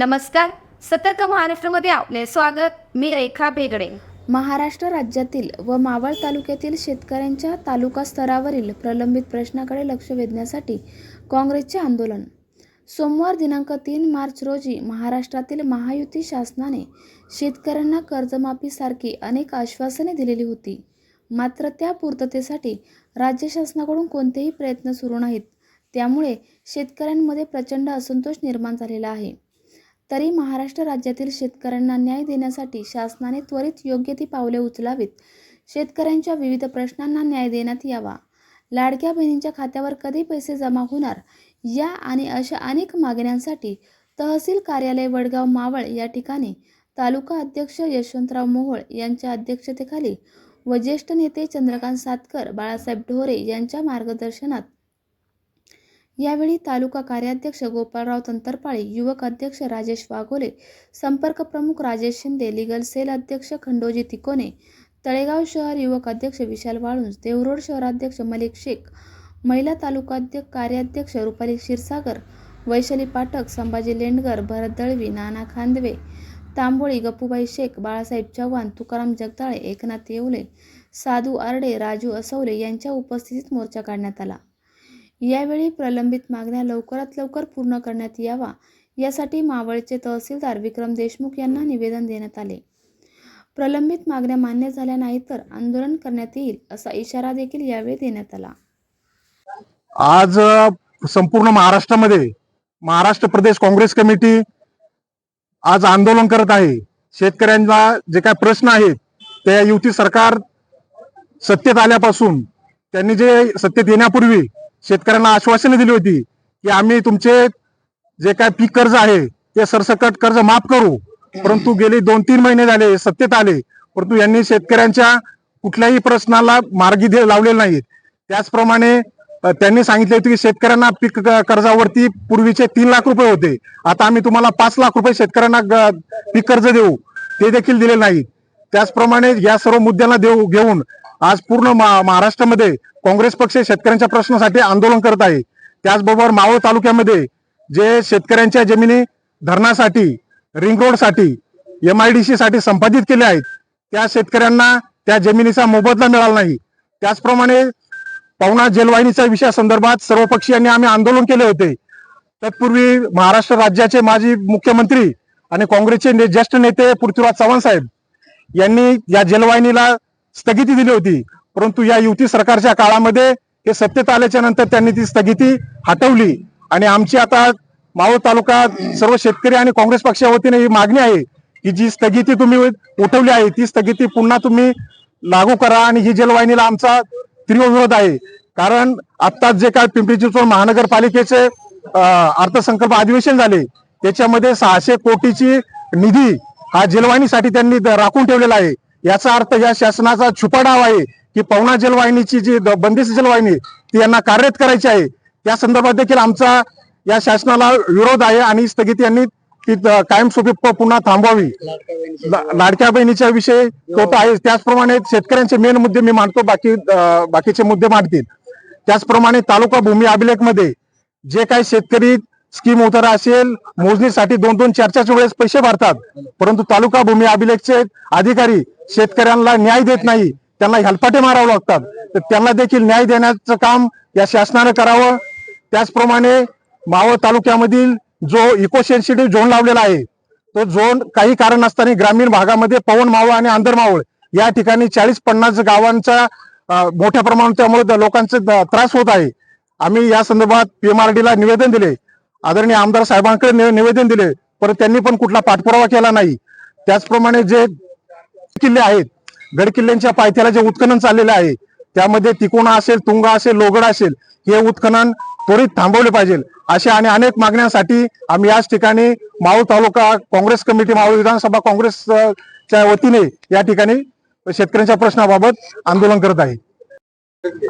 नमस्कार. सतर्क महाराष्ट्रामध्ये आपले स्वागत. मी रेखा भेगडे. महाराष्ट्र राज्यातील व मावळ तालुक्यातील शेतकऱ्यांच्या तालुका स्तरावरील प्रलंबित प्रश्नाकडे लक्ष वेधण्यासाठी काँग्रेसचे आंदोलन. सोमवार दिनांक तीन मार्च रोजी महाराष्ट्रातील महायुती शासनाने शेतकऱ्यांना कर्जमाफीसारखी अनेक आश्वासने दिलेली होती. मात्र त्या पूर्ततेसाठी राज्य शासनाकडून कोणतेही प्रयत्न सुरू नाहीत. त्यामुळे शेतकऱ्यांमध्ये प्रचंड असंतोष निर्माण झालेला आहे. तरी महाराष्ट्र राज्यातील शेतकऱ्यांना न्याय देण्यासाठी शासनाने त्वरित योग्य ती पावले उचलावीत. शेतकऱ्यांच्या विविध प्रश्नांना न्याय देण्यात यावा. लाडक्या बहिणींच्या खात्यावर कधी पैसे जमा होणार? या आणि अशा अनेक मागण्यांसाठी तहसील कार्यालय वडगाव मावळ या ठिकाणी तालुका अध्यक्ष यशवंतराव मोहोळ यांच्या अध्यक्षतेखाली व ज्येष्ठ नेते चंद्रकांत सातकर बाळासाहेब ढोरे यांच्या मार्गदर्शनात यावेळी तालुका कार्याध्यक्ष गोपाळराव तंतरपाळे युवक अध्यक्ष राजेश वाघोले संपर्क प्रमुख राजेश शिंदे लिगल सेल अध्यक्ष खंडोजी तिकोने तळेगाव शहर युवक अध्यक्ष विशाल वाळुंज देवरोड शहराध्यक्ष मलिक शेख महिला तालुका अध्यक्ष कार्याध्यक्ष रुपाली क्षीरसागर वैशाली पाठक संभाजी लेंडगर भरत दळवी नाना खांदवे तांबोळी गप्पूबाई शेख बाळासाहेब चव्हाण तुकाराम जगदाळे एकनाथ येवले साधू आरडे राजू असवले यांच्या उपस्थितीत मोर्चा काढण्यात आला. यावेळी प्रलंबित मागण्या लवकरात लवकर पूर्ण करण्यात यावा यासाठी मावळचे तहसीलदार विक्रम देशमुख यांना निवेदन देण्यात आले. प्रलंबित मागण्या मान्य झाल्या नाही तर आंदोलन करण्यात येईल असा इशारा देखील यावेळी देण्यात आला. आज संपूर्ण महाराष्ट्रामध्ये महाराष्ट्र प्रदेश काँग्रेस कमिटी आज आंदोलन करत आहे. शेतकऱ्यांना जे काय प्रश्न आहेत त्या युती सरकार सत्तेत आल्यापासून त्यांनी जे सत्तेत येण्यापूर्वी शेतकऱ्यांना आश्वासने दिली होती की आम्ही तुमचे जे काय पीक कर्ज आहे ते सरसकट कर्ज माफ करू. परंतु गेले दोन तीन महिने झाले सत्तेत आले. परंतु यांनी शेतकऱ्यांच्या कुठल्याही प्रश्नाला मार्गी लावलेले नाहीत त्याचप्रमाणे त्यांनी सांगितले होते की शेतकऱ्यांना पीक कर्जावरती पूर्वीचे तीन लाख रुपये होते. आता आम्ही तुम्हाला पाच लाख रुपये शेतकऱ्यांना पीक कर्ज देऊ. ते देखील दिले नाहीत त्याचप्रमाणे या सर्व मुद्द्यांना देऊ घेऊन आज पूर्ण महा- महाराष्ट्रामध्ये काँग्रेस पक्ष शेतकऱ्यांच्या प्रश्नासाठी आंदोलन करत आहे. त्याचबरोबर मावळ तालुक्यामध्ये जे शेतकऱ्यांच्या जमिनी धरणासाठी रिंग रोडसाठी एम आय डी सी साठी संपादित केले आहेत त्या शेतकऱ्यांना त्या जमिनीचा मोबदला मिळाला नाही. त्याचप्रमाणे पवना जलवाहिनीच्या विषयासंदर्भात सर्वपक्षीयांनी आम्ही आंदोलन केले होते. तत्पूर्वी महाराष्ट्र राज्याचे माजी मुख्यमंत्री आणि काँग्रेसचे ने- ज्येष्ठ नेते पृथ्वीराज चव्हाण साहेब यांनी या जलवाहिनीला स्थगिती दिली होती. परंतु या युती सरकारच्या काळामध्ये हे सत्तेत आल्याच्यानंतर त्यांनी ती स्थगिती हटवली. आणि आमची आता मावळ तालुका सर्व शेतकरी आणि काँग्रेस पक्षाच्या वतीने ही मागणी आहे की जी स्थगिती तुम्ही उठवली आहे ती स्थगिती पुन्हा तुम्ही लागू करा आणि ही जलवाहिनीला आमचा तीव्र विरोध आहे. कारण आत्ताच जे काय पिंपरी चिंचवड महानगरपालिकेचे अर्थसंकल्प अधिवेशन झाले त्याच्यामध्ये सहाशे कोटीची निधी हा जलवाहिनीसाठी त्यांनी राखून ठेवलेला आहे. याचा अर्थ या शासनाचा छुपा डाव आहे की पवना जलवाहिनीची जी बंदिस्त जलवाहिनी ती यांना कार्यरत करायची आहे. त्या संदर्भात देखील आमचा या शासनाला विरोध आहे आणि स्थगिती यांनी ती कायमस्वरूपी पुन्हा थांबवावी. लाडक्या बहिणीच्या विषय तो तर आहे त्याचप्रमाणे शेतकऱ्यांचे मेन मुद्दे मी मांडतो बाकी बाकीचे मुद्दे मांडतील. त्याचप्रमाणे तालुका भूमी अभिलेखमध्ये जे काही शेतकरी स्कीम उतारा असेल मोजणीसाठी दोन दोन चार चार वेळेस पैसे भरतात. परंतु तालुका भूमी अभिलेखचे अधिकारी शेतकऱ्यांना न्याय देत नाही त्यांना हलपाटे मारावं लागतात. तर त्यांना देखील न्याय देण्याचं काम या शासनानं करावं. त्याचप्रमाणे मावळ तालुक्यामधील जो इको सेन्सिटिव्ह झोन लावलेला आहे तो झोन काही कारण असताना ग्रामीण भागामध्ये पवन मावळ आणि आंधर मावळ या ठिकाणी चाळीस पन्नास गावांचा मोठ्या प्रमाणात त्यामुळे लोकांचे त्रास होत आहे. आम्ही या संदर्भात पीएमआरडीला निवेदन दिले. आदरणीय आमदार साहेबांकडे निवेदन दिले. परत त्यांनी पण कुठला पाठपुरावा केला नाही. त्याचप्रमाणे जे किल्ले आहेत गड किल्ल्यांच्या पायथ्याला जे उत्खनन चाललेलं आहे त्यामध्ये तिकोणा असेल तुंगा असेल लोगड असेल हे उत्खनन त्वरित थांबवले पाहिजे. अशा आणि अनेक मागण्यांसाठी आम्ही याच ठिकाणी मावळ तालुका काँग्रेस कमिटी मावळ विधानसभा काँग्रेसच्या वतीने या ठिकाणी शेतकऱ्यांच्या प्रश्नाबाबत आंदोलन करत आहे.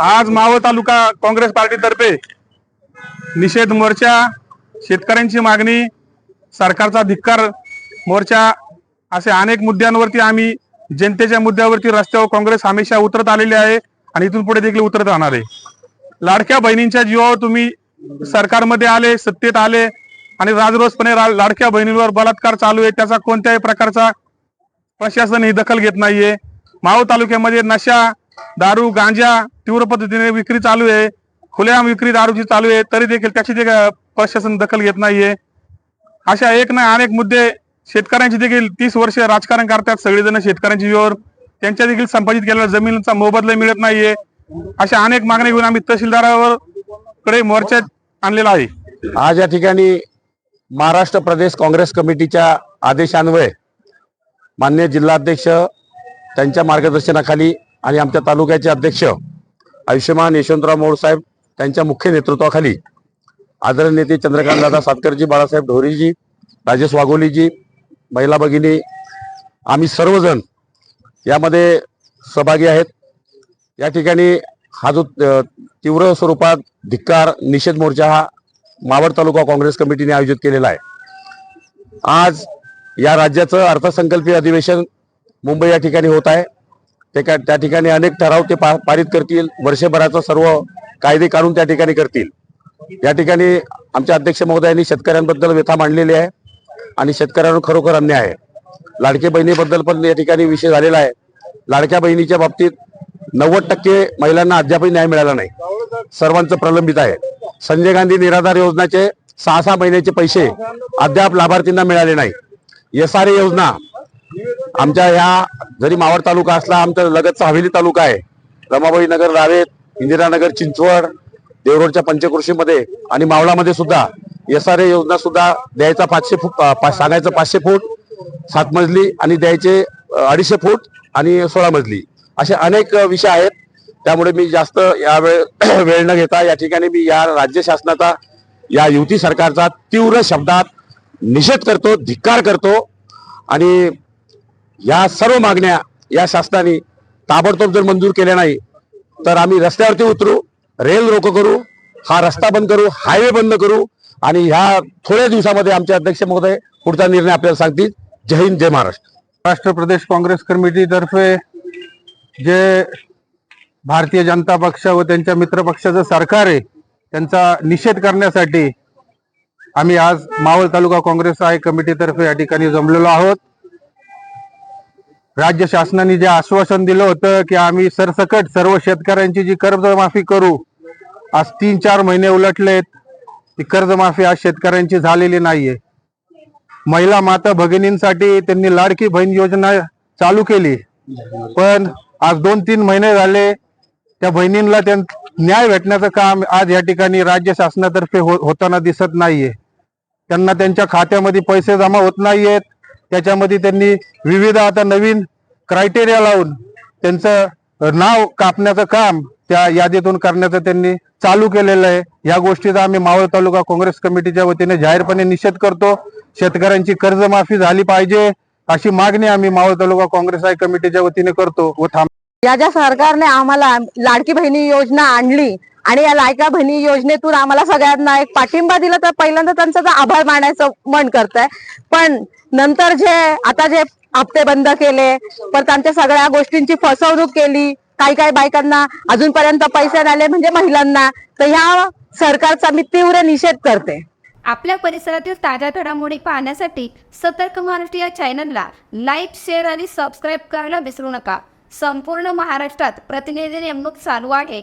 आज मावळ तालुका काँग्रेस पार्टीतर्फे निषेध मोर्चा शेतकऱ्यांची मागणी सरकारचा धिक्कार मोर्चा असे अनेक मुद्द्यांवरती आम्ही जनतेच्या मुद्द्यावरती रस्त्यावर काँग्रेस हमेशा उतरत आलेली आहे आणि इथून पुढे देखील उतरत राहणार आहे. लाडक्या बहिणींच्या जीवावर तुम्ही सरकारमध्ये आले सत्तेत आले आणि राजरोसपणे लाडक्या बहिणींवर बलात्कार चालू आहे त्याचा कोणत्याही प्रकारचा प्रशासन ही दखल घेत नाहीये. मावळ तालुक्यामध्ये नशा दारू गांजा तीव्र पद्धतीने विक्री चालू आहे. खुलेआम विक्री दारूची चालू आहे तरी देखील त्याची देखील प्रशासन दखल घेत नाहीये. अशा एक ना अनेक मुद्दे शेतकऱ्यांची देखील तीस वर्ष राजकारण करतात सगळेजण शेतकऱ्यांची जीवावर. त्यांच्या देखील संपादित केलेल्या जमिनीचा मोबदला मिळत नाहीये. अशा अनेक मागण्या घेऊन आम्ही तहसीलदारावर कडे मोर्चा आणलेला आहे. आज या ठिकाणी महाराष्ट्र प्रदेश काँग्रेस कमिटीच्या आदेशान्वये मान्य जिल्हाध्यक्ष त्यांच्या मार्गदर्शनाखाली आणि आमच्या तालुक्याचे अध्यक्ष आयुष्यमान यशवंतराव मोड साहेब त्यांच्या मुख्य नेतृत्वाखाली आदरणीय नेते चंद्रकांत दादा सातकरजी बाळासाहेब ढोरीजी राजेश वाघोलीजी महिला भगिनी आम्ही सर्वजण यामध्ये सहभागी आहेत. या ठिकाणी हा जो तीव्र स्वरूपात धिक्कार निषेध मोर्चा हा मावळ तालुका काँग्रेस कमिटीने आयोजित केलेला आहे. आज या राज्याचं अर्थसंकल्पीय अधिवेशन मुंबई या ठिकाणी होत आहे. त्या ठिकाणी अनेक ठराव ते पा- पारित करतील. वर्षभराचं सर्व कायदे काढून त्या ठिकाणी करतील. या ठिकाणी आमच्या अध्यक्ष महोदयांनी शेतकऱ्यांबद्दल व्यथा मांडलेली आहे आणि शेतकऱ्यांवर खरोखर अन्याय आहे. लाडके बहिणीबद्दल पण या ठिकाणी विषय झालेला आहे. लाडक्या बहिणीच्या बाबतीत नव्वद टक्के महिलांना अद्यापही न्याय मिळाला नाही. सर्वांचं प्रलंबित आहे. संजय गांधी निराधार योजनाचे सहा सहा महिन्याचे पैसे अद्याप लाभार्थींना मिळाले नाही. एस आर ए योजना आमच्या ह्या जरी मावळ तालुका असला आमचा लगतचा हवेली तालुका आहे. रमाबाई नगर रावेत इंदिरानगर चिंचवड देवरोडच्या पंचकृषीमध्ये आणि मावळामध्ये सुद्धा एस आर ए योजना सुद्धा द्यायचा पाचशे फूट सांगायचं पाचशे फूट सात मजली आणि द्यायचे अडीचशे फूट आणि सोळा मजली असे अनेक विषय आहेत. त्यामुळे मी जास्त या वेळ वेळ न घेता या ठिकाणी मी या राज्य शासनाचा या युती सरकारचा तीव्र शब्दात निषेध करतो धिक्कार करतो आणि या सर्व मागण्या या शासनाने ताबडतोब जर मंजूर केल्या नाही तर आम्ही रस्त्यावरती उतरू रेल रोको करू हा रस्ता बंद करू हायवे बंद करू आणि ह्या थोड्या दिवसामध्ये आमचे अध्यक्ष महोदय पुढचा निर्णय आपल्याला सांगतील. जय हिंद जय महाराष्ट्र. महाराष्ट्र प्रदेश काँग्रेस कमिटीतर्फे जे भारतीय जनता पक्ष व त्यांच्या मित्र पक्षाचं सरकार आहे त्यांचा निषेध करण्यासाठी आम्ही आज मावळ तालुका काँग्रेस आय कमिटीतर्फे या ठिकाणी जमलेलो आहोत. राज्य शासनाने जे आश्वासन दिलं होतं की आम्ही सरसकट सर्व शेतकऱ्यांची जी कर्जमाफी करू आज तीन चार महिने उलटलेत ती कर्जमाफी आज शेतकऱ्यांची झालेली नाहीये. महिला माता भगिनींसाठी त्यांनी लाडकी बहीण योजना चालू केली. पण आज दोन तीन महिने झाले त्या बहिणींना त्यां न्याय भेटण्याचं काम आज या ठिकाणी राज्य शासनातर्फे हो, होताना दिसत नाहीये. त्यांना त्यांच्या खात्यामध्ये पैसे जमा होत नाहीयेत. त्याच्यामध्ये त्यांनी विविध आता नवीन क्रायटेरिया लावून त्यांचं नाव कापण्याचं काम त्या यादीतून करण्याचं त्यांनी चालू केलेलं आहे. या गोष्टीचा आम्ही मावळ तालुका काँग्रेस कमिटीच्या वतीने जाहीरपणे निषेध करतो. शेतकऱ्यांची कर्जमाफी झाली पाहिजे अशी मागणी आम्ही मावळ तालुका काँग्रेस आय कमिटीच्या वतीने करतो. व थांब या ज्या सरकारने आम्हाला लाडकी बहिणी योजना आणली आणि या लायका बहिणी योजनेतून आम्हाला सगळ्यांना एक पाठिंबा दिला तर पहिल्यांदा त्यांचा तर आभार मानायचं मन करत आहे पण नंतर जे आता जे हप्ते बंद केले पण त्यांच्या सगळ्या गोष्टींची फसवणूक केली काही काही बायकांना अजूनपर्यंत पैसे आले म्हणजे महिलांना तर ह्या सरकारचा मी तीव्र निषेध करते. आपल्या परिसरातील ताज्या घडामोडी पाहण्यासाठी सतर्क महाराष्ट्र या चॅनलला लाईक शेअर आणि सबस्क्राईब करायला विसरू नका. संपूर्ण महाराष्ट्रात प्रतिनिधी नेमणूक चालू आहे.